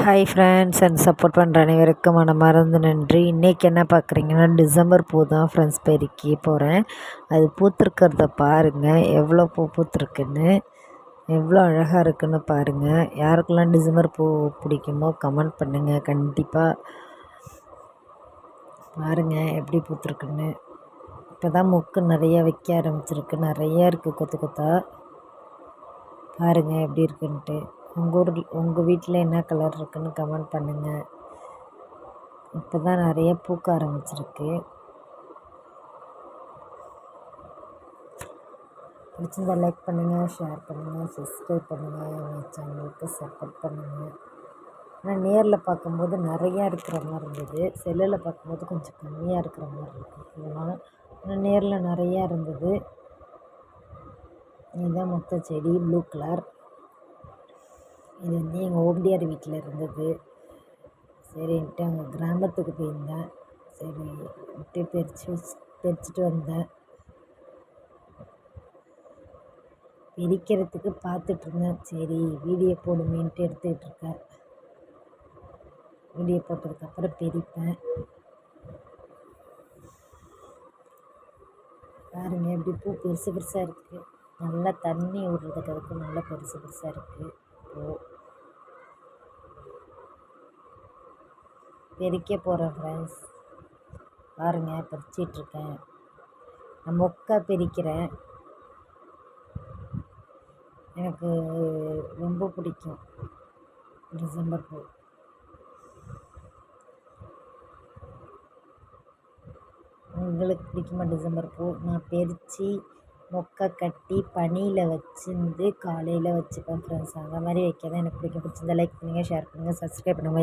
Hi friends and support பண்ணுற அனைவருக்கும் மனமார்ந்து நன்றி. இன்றைக்கி என்ன பார்க்குறீங்கன்னா டிசம்பர் பூ தான் ஃப்ரெண்ட்ஸ் பெருக்கி போகிறேன் அது பூத்துருக்கிறத பாருங்கள் எவ்வளோ பூ பூத்துருக்குன்னு எவ்வளோ அழகாக இருக்குன்னு பாருங்கள் யாருக்கெல்லாம் டிசம்பர் பூ பிடிக்குமோ கமெண்ட் பண்ணுங்கள் கண்டிப்பாக பாருங்கள் எப்படி பூத்துருக்குன்னு. இப்போ தான் மொக்கு நிறையா வைக்க ஆரம்பிச்சிருக்கு. நிறையா இருக்குது கொத்து கொத்தா. பாருங்கள் எப்படி இருக்குன்ட்டு. உங்கள் ஊரில் உங்கள் வீட்டில் என்ன கலர் இருக்குதுன்னு கமெண்ட் பண்ணுங்கள் இப்போ தான் நிறைய பூக்க ஆரம்பிச்சிருக்கு. பிடிச்சிருந்தா லைக் பண்ணுங்கள் ஷேர் பண்ணுங்கள் சப்ஸ்கிரைப் பண்ணுங்கள் எங்கள் சேனலுக்கு சப்போர்ட் பண்ணுங்கள் ஆனால் நேரில் பார்க்கும்போது நிறையா இருக்கிற மாதிரி இருந்தது. செல்லில் பார்க்கும்போது கொஞ்சம் கம்மியாக இருக்கிற மாதிரி இருக்குது பூலாம் ஆனால் நேரில் நிறையா இருந்தது. இதுதான் மொத்த செடி ப்ளூ கலர் இது வந்து எங்கள் ஓம்டியார் வீட்டில் இருந்தது. சரின்ட்டு அங்கே கிராமத்துக்கு போயிருந்தேன். சரி அப்படியே பறித்து வச்சு பறிச்சுட்டு வந்தேன். பிரிக்கிறதுக்கு பார்த்துட்ருந்தேன் சரி வீடியோ போடுமேன்ட்டு எடுத்துக்கிட்டு இருக்கேன். வீடியோ போட்டதுக்கப்புறம் பிரிப்பேன். பாருங்கள் எப்படி பூ பெருசு பெருசாக இருக்குது நல்லா தண்ணி விட்றதுக்கு அதுக்கு நல்லா பெருசு பெருசாக இருக்குது பூ. பெருக்க போகிறேன் ஃப்ரெண்ட்ஸ் பாருங்கள் பறிச்சிட்ருக்கேன் நான் மொக்கை பிரிக்கிறேன். எனக்கு ரொம்ப பிடிக்கும். டிசம்பர் பூ. உங்களுக்கு பிடிக்குமா டிசம்பர் பூ? நான் பறித்து மொக்கை கட்டி பனியில் வச்சுருந்து காலையில் வச்சுப்பேன் ஃப்ரெண்ட்ஸ் அந்த மாதிரி வைக்க தான் எனக்கு பிடிக்கும். பிடிச்சிருந்தா லைக் பண்ணுங்கள் ஷேர் பண்ணுங்கள் சப்ஸ்கிரைப் பண்ணுங்கள்